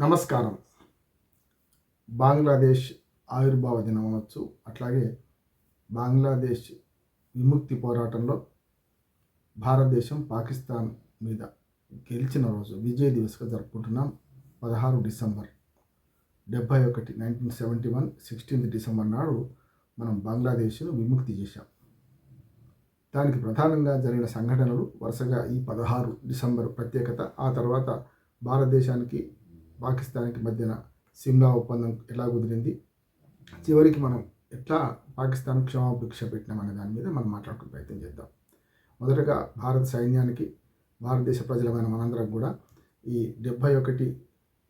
నమస్కారం. బంగ్లాదేశ్ ఆవిర్భావ దినం అనొచ్చు అట్లాగే బంగ్లాదేశ్ విముక్తి పోరాటంలో భారతదేశం పాకిస్తాన్ మీద గెలిచిన రోజు విజయ దివస్గా జరుపుకుంటున్నాం. పదహారు డిసెంబర్ డెబ్బై ఒకటి nineteen seventy one sixteenth December నాడు మనం బంగ్లాదేశ్ను విముక్తి చేశాం. దానికి ప్రధానంగా జరిగిన సంఘటనలు వరుసగా ఈ పదహారు డిసెంబర్ ప్రత్యేకత ఆ తర్వాత భారతదేశానికి పాకిస్తాన్కి మధ్యన సిమ్లా ఒప్పందం ఎలా కుదిరింది? చివరికి మనం ఎట్లా పాకిస్తాన్ క్షమాభిక్ష పెట్టినాం అనే దాని మీద మనం మాట్లాడుకునే ప్రయత్నం చేద్దాం. మొదటగా భారత సైన్యానికి భారతదేశ ప్రజలమైన మనందరం కూడా ఈ డెబ్భై ఒకటి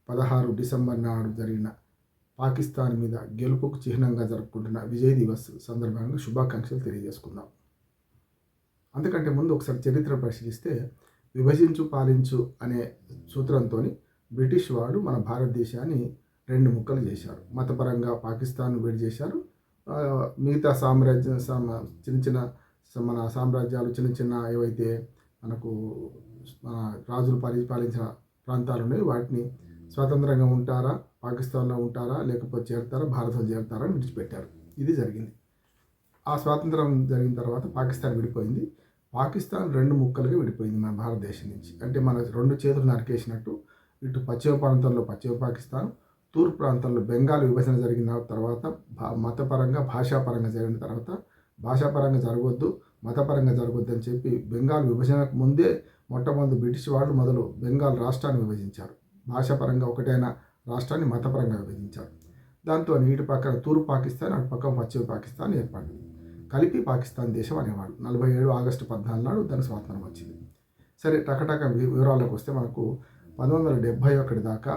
పదహారు డిసెంబర్ నాడు జరిగిన పాకిస్తాన్ మీద గెలుపుకు చిహ్నంగా జరుపుకుంటున్న విజయ్ దివస్ సందర్భంగా శుభాకాంక్షలు తెలియజేసుకుందాం. అందుకంటే ముందు ఒకసారి చరిత్ర పరిశీలిస్తే విభజించు పాలించు అనే సూత్రంతో బ్రిటిష్ వాడు మన భారతదేశాన్ని రెండు ముక్కలు చేశారు. మతపరంగా పాకిస్తాన్ విడి చేశారు. మిగతా సామ్రాజ్య చిన్న చిన్న మన సామ్రాజ్యాలు చిన్న చిన్న ఏవైతే మనకు మన రాజులు పాలి పాలించిన ప్రాంతాలు ఉన్నాయి వాటిని స్వతంత్రంగా ఉంటారా పాకిస్తాన్లో ఉంటారా లేకపోతే చేరుతారా భారత్లో చేరుతారా అని విడిచిపెట్టారు. ఇది జరిగింది. ఆ స్వాతంత్రం జరిగిన తర్వాత పాకిస్తాన్ విడిపోయింది. పాకిస్తాన్ రెండు ముక్కలుగా విడిపోయింది మన భారతదేశం నుంచి. అంటే మన రెండు చేతులు నరికేసినట్టు ఇటు పశ్చిమ ప్రాంతంలో పశ్చిమ పాకిస్తాన్ తూర్పు ప్రాంతంలో బెంగాల్ విభజన జరిగిన తర్వాత భా మతపరంగా భాషాపరంగా జరిగిన తర్వాత భాషాపరంగా జరగవద్దు మతపరంగా జరగవద్దు అని చెప్పి బెంగాల్ విభజనకు ముందే మొట్టమొదటి బ్రిటిష్ వాళ్ళు మొదలు బెంగాల్ రాష్ట్రాన్ని విభజించారు. భాషాపరంగా ఒకటైన రాష్ట్రాన్ని మతపరంగా విభజించారు. దాంతో నీటి పక్కన తూర్పు పాకిస్తాన్ అటు పక్కన పశ్చిమ పాకిస్తాన్ ఏర్పడింది. కలిపి పాకిస్తాన్ దేశం అనేవాడు నలభై ఏడు ఆగస్టు పద్నాలుగు నాడు దాని స్వాతంత్రం వచ్చింది. సరే టకటక వి- వివరాలకు వస్తే మనకు పంతొమ్మిది వందల డెబ్భై ఒకటి దాకా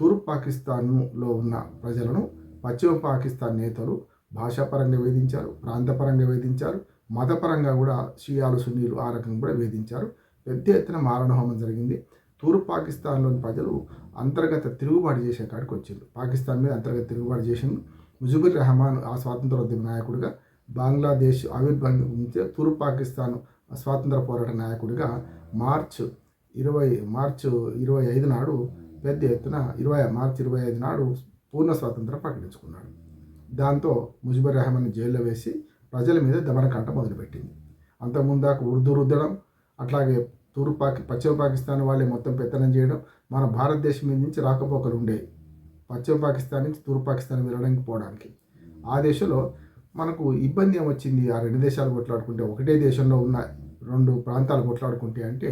తూర్పు పాకిస్తాన్లో ఉన్న ప్రజలను పశ్చిమ పాకిస్తాన్ నేతలు భాషాపరంగా వేధించారు ప్రాంతపరంగా వేధించారు మతపరంగా కూడా షియాలు సున్నీలు ఆ రకంగా కూడా వేధించారు. పెద్ద ఎత్తున మారణహోమం జరిగింది. తూర్పు పాకిస్తాన్లోని ప్రజలు అంతర్గత తిరుగుబాటు చేసే కాడికి వచ్చింది పాకిస్తాన్ మీద అంతర్గత తిరుగుబాటు చేసింది ముజిబుర్ రెహమాన్ ఆ స్వాతంత్రోద్యమ నాయకుడిగా బంగ్లాదేశ్ ఆవిర్భవించే తూర్పు పాకిస్తాన్ స్వాతంత్ర పోరాట నాయకుడిగా మార్చ్ ఇరవై మార్చి ఇరవై ఐదు నాడు పెద్ద ఎత్తున ఇరవై మార్చి ఇరవై ఐదు నాడు పూర్ణ స్వాతంత్రం ప్రకటించుకున్నాడు. దాంతో ముజిబుర్ రెహమాన్ జైల్లో వేసి ప్రజల మీద దమనకాంట మొదలుపెట్టింది. అంతకుముందాక ఉర్దూ రుద్దడం అట్లాగే తూర్పు పాకి పశ్చిమ పాకిస్తాన్ వాళ్ళే మొత్తం పెత్తనం చేయడం మన భారతదేశం మీద నుంచి రాకపోకలు ఉండేవి పశ్చిమ పాకిస్తాన్ నుంచి తూర్పు పాకిస్తాన్ వెళ్ళడానికి పోవడానికి. ఆ దేశంలో మనకు ఇబ్బంది ఏమొచ్చింది? ఆ రెండు దేశాలు కొట్లాడుకుంటే ఒకటే దేశంలో ఉన్న రెండు ప్రాంతాలు కొట్లాడుకుంటే అంటే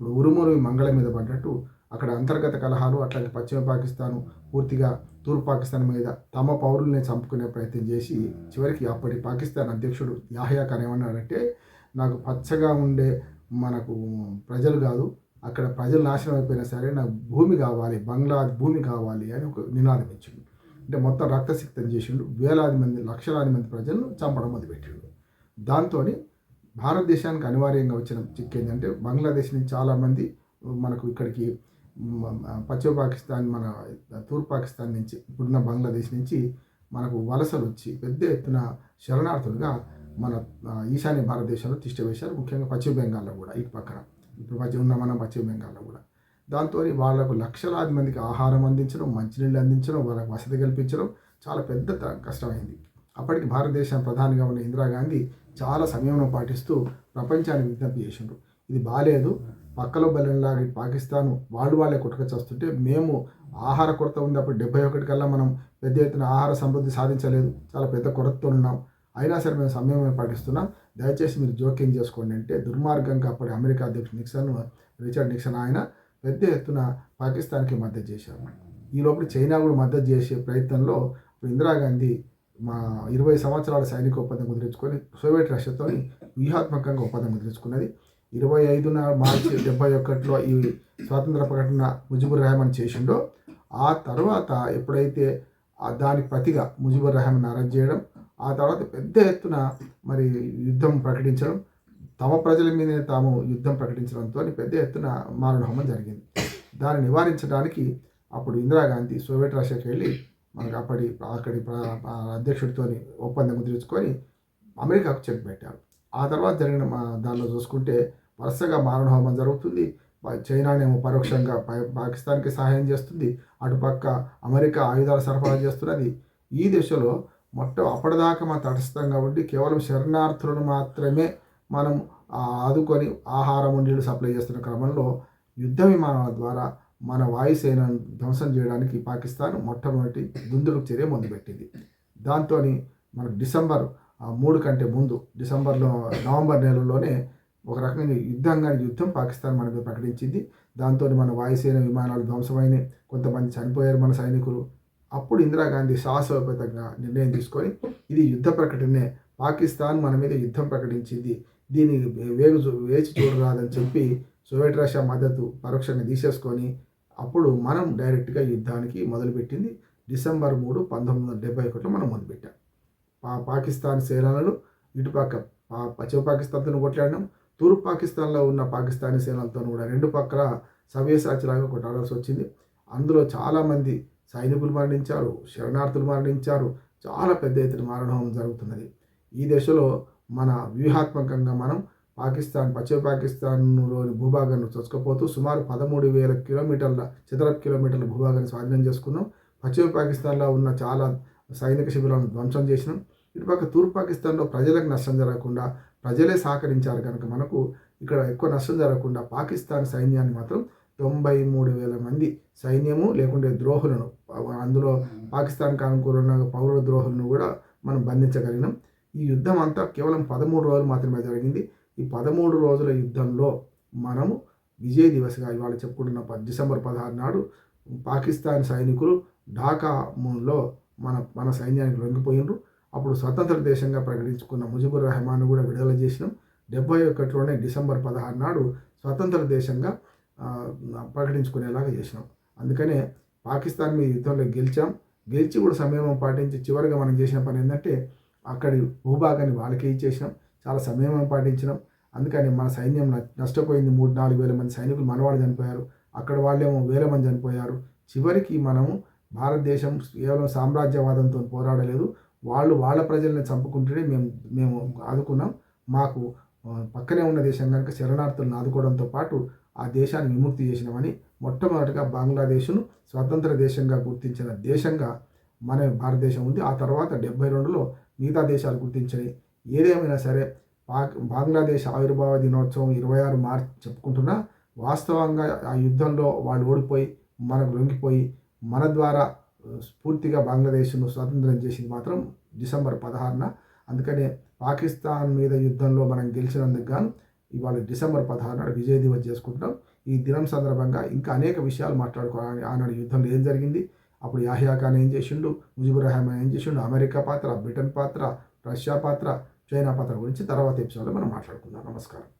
ఇప్పుడు ఉరుమురు మంగళ మీద పడ్డట్టు అక్కడ అంతర్గత కలహాలు అట్లాగే పశ్చిమ పాకిస్తాను పూర్తిగా తూర్పు పాకిస్తాన్ మీద తమ పౌరుల్ని చంపుకునే ప్రయత్నం చేసి చివరికి అప్పటి పాకిస్తాన్ అధ్యక్షుడు యాహయా ఖాన్ ఏమన్నాడంటే నాకు పచ్చగా ఉండే మనకు ప్రజలు కాదు అక్కడ ప్రజలు నాశనం అయిపోయినా సరే నాకు భూమి కావాలి బంగ్లా భూమి కావాలి అని ఒక నినాదం ఇచ్చిండు. అంటే మొత్తం రక్తసిక్తం చేసిండు. వేలాది మంది లక్షలాది మంది ప్రజలను చంపడం మొదలుపెట్టిండు. దాంతో భారతదేశానికి అనివార్యంగా వచ్చిన చిక్కు ఏంటంటే బంగ్లాదేశ్ నుంచి చాలామంది మనకు ఇక్కడికి పశ్చిమ పాకిస్తాన్ మన తూర్పు పాకిస్తాన్ నుంచి ఇప్పుడున్న బంగ్లాదేశ్ నుంచి మనకు వలసలు వచ్చి పెద్ద ఎత్తున శరణార్థులుగా మన ఈశాన్య భారతదేశంలో తిష్టవేశారు ముఖ్యంగా పశ్చిమ బెంగాల్లో కూడా ఇటు పక్కన. ఇప్పుడు పశ్చిమ ఉన్న మనం పశ్చిమ బెంగాల్లో కూడా. దాంతో వాళ్ళకు లక్షలాది మందికి ఆహారం అందించడం మంచినీళ్ళు అందించడం వాళ్ళకు వసతి కల్పించడం చాలా పెద్ద త- కష్టమైంది. అప్పటికి భారతదేశం ప్రధానిగా ఉన్న ఇందిరాగాంధీ చాలా సంయమనం పాటిస్తూ ప్రపంచానికి విజ్ఞప్తి చేసిండ్రు. ఇది బాగాలేదు పక్కలో బలంలాగా పాకిస్తాన్ వాళ్ళు వాళ్ళే కొట్టుకొచ్చేస్తుంటే మేము ఆహార కొరత ఉంది. అప్పుడు డెబ్బై ఒకటి కల్లా మనం పెద్ద ఎత్తున ఆహార సమృద్ధి సాధించలేదు. చాలా పెద్ద కొరతతో ఉన్నాం. అయినా సరే మేము సమయమే పాటిస్తున్నాం. దయచేసి మీరు జోక్యం చేసుకోండి అంటే దుర్మార్గంగా అప్పటి అమెరికా అధ్యక్షుడు నిక్సన్ రిచర్డ్ నిక్సన్ ఆయన పెద్ద ఎత్తున పాకిస్తాన్కి మద్దతు చేశారు. ఈ లోపల చైనా కూడా మద్దతు చేసే ప్రయత్నంలో ఇప్పుడు ఇందిరాగాంధీ మా ఇరవై సంవత్సరాల సైనిక ఒప్పందం కుదిరించుకొని సోవియట్ రష్యాతో వ్యూహాత్మకంగా ఒప్పందం కుదిరించుకున్నది ఇరవై ఐదున మార్చి డెబ్బై ఒకటిలో ఈ స్వాతంత్ర ప్రకటన ముజిబుర్ రెహమాన్ చేసిండో ఆ తర్వాత ఎప్పుడైతే దాని ప్రతిగా ముజిబుర్ రెహమాన్ అరెస్ట్ చేయడం ఆ తర్వాత పెద్ద ఎత్తున మరి యుద్ధం ప్రకటించడం తమ ప్రజల మీదనే తాము యుద్ధం ప్రకటించడంతో పెద్ద ఎత్తున మారణహోమం జరిగింది. దాన్ని నివారించడానికి అప్పుడు ఇందిరాగాంధీ సోవియట్ రష్యాకి వెళ్ళి మనకు అప్పటి అక్కడి ప్ర- అధ్యక్షుడితో ఒప్పందం కుదుర్చుకొని అమెరికాకు చెక్ పెట్టారు. ఆ తర్వాత జరిగిన మా దానిలో చూసుకుంటే వరుసగా మారణహోమం జరుగుతుంది. చైనానేమో పరోక్షంగా పాకిస్తాన్కి సహాయం చేస్తుంది. అటుపక్క అమెరికా ఆయుధాలు సరఫరా చేస్తున్నది. ఈ దిశలో మొట్ట అప్పటిదాకా మన తటస్థంగా ఉండి కేవలం శరణార్థులను మాత్రమే మనం ఆదుకొని ఆహారం నీళ్ళు సప్లై చేస్తున్న క్రమంలో యుద్ధ విమానాల ద్వారా మన వాయుసేనను ధ్వంసం చేయడానికి పాకిస్తాన్ మొట్టమొదటి దుందుడుకు చర్య మొదలుపెట్టింది దాంతో మనకు డిసెంబర్ ఆ, మూడు కంటే ముందు డిసెంబర్లో నవంబర్ నెలలోనే ఒక రకంగా యుద్ధంగా యుద్ధం పాకిస్తాన్ మన మీద ప్రకటించింది. దాంతో మన వాయుసేన విమానాలు ధ్వంసమైనవి కొంతమంది చనిపోయారు మన సైనికులు. అప్పుడు ఇందిరాగాంధీ సాహసోపేతంగా నిర్ణయం తీసుకొని ఇది యుద్ధ ప్రకటనే పాకిస్తాన్ మన మీద యుద్ధం ప్రకటించింది. దీన్ని వేగు చూ- వేచి చూడరాదని చెప్పి సోవియట్ రష్యా మద్దతు పరోక్షంగా తీసేసుకొని అప్పుడు మనం డైరెక్ట్గా యుద్ధానికి మొదలుపెట్టింది డిసెంబర్ మూడు పంతొమ్మిది వందల డెబ్బై ఒకటిలో మనం మొదలుపెట్టాం. పా పాకిస్తాన్ సేనలను ఇటుపక్క పా పశ్చిమ పాకిస్తాన్తో కొట్లాడినాం. తూర్పు పాకిస్తాన్లో ఉన్న పాకిస్తానీ సేనలతో కూడా రెండు పక్కల సవ్యసాచిలాగా కొట్టాడాల్సి వచ్చింది. అందులో చాలామంది సైనికులు మరణించారు శరణార్థులు మరణించారు. చాలా పెద్ద ఎత్తున మరణం జరుగుతున్నది. ఈ దశలో మన వ్యూహాత్మకంగా మనం పాకిస్తాన్ పశ్చిమ పాకిస్తాన్లోని భూభాగాన్ని చొచ్చుకపోతూ సుమారు పదమూడు వేల కిలోమీటర్ల చదరపు కిలోమీటర్ల భూభాగాన్ని స్వాధీనం చేసుకున్నాం. పశ్చిమ పాకిస్తాన్లో ఉన్న చాలా సైనిక శిబిరాలను ధ్వంసం చేసినాం. ఇటుపక్క తూర్పు పాకిస్తాన్లో ప్రజలకు నష్టం జరగకుండా ప్రజలే సహకరించారు కనుక మనకు ఇక్కడ ఎక్కువ నష్టం జరగకుండా పాకిస్తాన్ సైన్యాన్ని మాత్రం తొంభై మూడు వేల మంది సైన్యము లేకుంటే ద్రోహులను అందులో పాకిస్తాన్ అనుకూలంగా పౌర ద్రోహులను కూడా మనం బంధించగలిగినాం. ఈ యుద్ధం అంతా కేవలం పదమూడు రోజులు మాత్రమే జరిగింది. ఈ పదమూడు రోజుల యుద్ధంలో మనము విజయ్ దివస్గా ఇవాళ చెప్పుకుంటున్న ప- డిసెంబర్ పదహారు నాడు పాకిస్తాన్ సైనికులు ఢాకాలో మన మన సైన్యానికి లొంగిపోయినరు. అప్పుడు స్వతంత్ర దేశంగా ప్రకటించుకున్న ముజిబుర్ రెహమాన్ కూడా విడుదల చేసినాం. డెబ్బై ఒకటిలోనే డిసెంబర్ పదహారు నాడు స్వతంత్ర దేశంగా ప్రకటించుకునేలాగా చేసినాం. అందుకనే పాకిస్తాన్ మీద యుద్ధంలో గెలిచాం. గెలిచి కూడా సంయమం పాటించి చివరిగా మనం చేసిన పని ఏంటంటే అక్కడి భూభాగాన్ని వాళ్ళకే ఇచ్చేసినాం. చాలా సంయమం పాటించినాం. అందుకని మన సైన్యం నష్టపోయింది మూడు నాలుగు వేల మంది సైనికులు మనవాళ్ళు చనిపోయారు. అక్కడ వాళ్ళేమో వేల మంది చనిపోయారు. చివరికి మనము భారతదేశం కేవలం సామ్రాజ్యవాదంతో పోరాడలేదు. వాళ్ళు వాళ్ళ ప్రజల్ని చంపుకుంటేనే మేము మేము ఆదుకున్నాం. మాకు పక్కనే ఉన్న దేశం కనుక శరణార్థులను ఆదుకోవడంతో పాటు ఆ దేశాన్ని విముక్తి చేసినామని మొట్టమొదటిగా బంగ్లాదేశ్ను స్వతంత్ర దేశంగా గుర్తించిన దేశంగా మన భారతదేశం ఉంది. ఆ తర్వాత డెబ్బై రెండులో మిగతా దేశాలు గుర్తించాయి ఏదేమైనా సరే పాక్ బంగ్లాదేశ్ ఆవిర్భావ దినోత్సవం ఇరవై ఆరు మార్చ్ చెప్పుకుంటున్నా వాస్తవంగా ఆ యుద్ధంలో వాళ్ళు ఓడిపోయి మనకు లొంగిపోయి మన ద్వారా స్ఫూర్తిగా బంగ్లాదేశ్ను స్వతంత్రం చేసింది మాత్రం డిసెంబర్ పదహారున. అందుకనే పాకిస్తాన్ మీద యుద్ధంలో మనం గెలిచినందుకు గాను ఇవాళ డిసెంబర్ పదహారు నాడు విజయ దివస్ చేసుకుంటాం ఈ దినం సందర్భంగా ఇంకా అనేక విషయాలు మాట్లాడుకోవాలి. ఆనాడు యుద్ధంలో ఏం జరిగింది? అప్పుడు యాహియా ఖాన్ ఏం చేసిండు? ముజిబుర్ రహమాన్ ఏం చేసిండు? అమెరికా పాత్ర బ్రిటన్ పాత్ర రష్యా పాత్ర చైనా పాత్ర గురించి తర్వాత ఎపిసోడ్లో మనం మాట్లాడుకుందాం. నమస్కారం.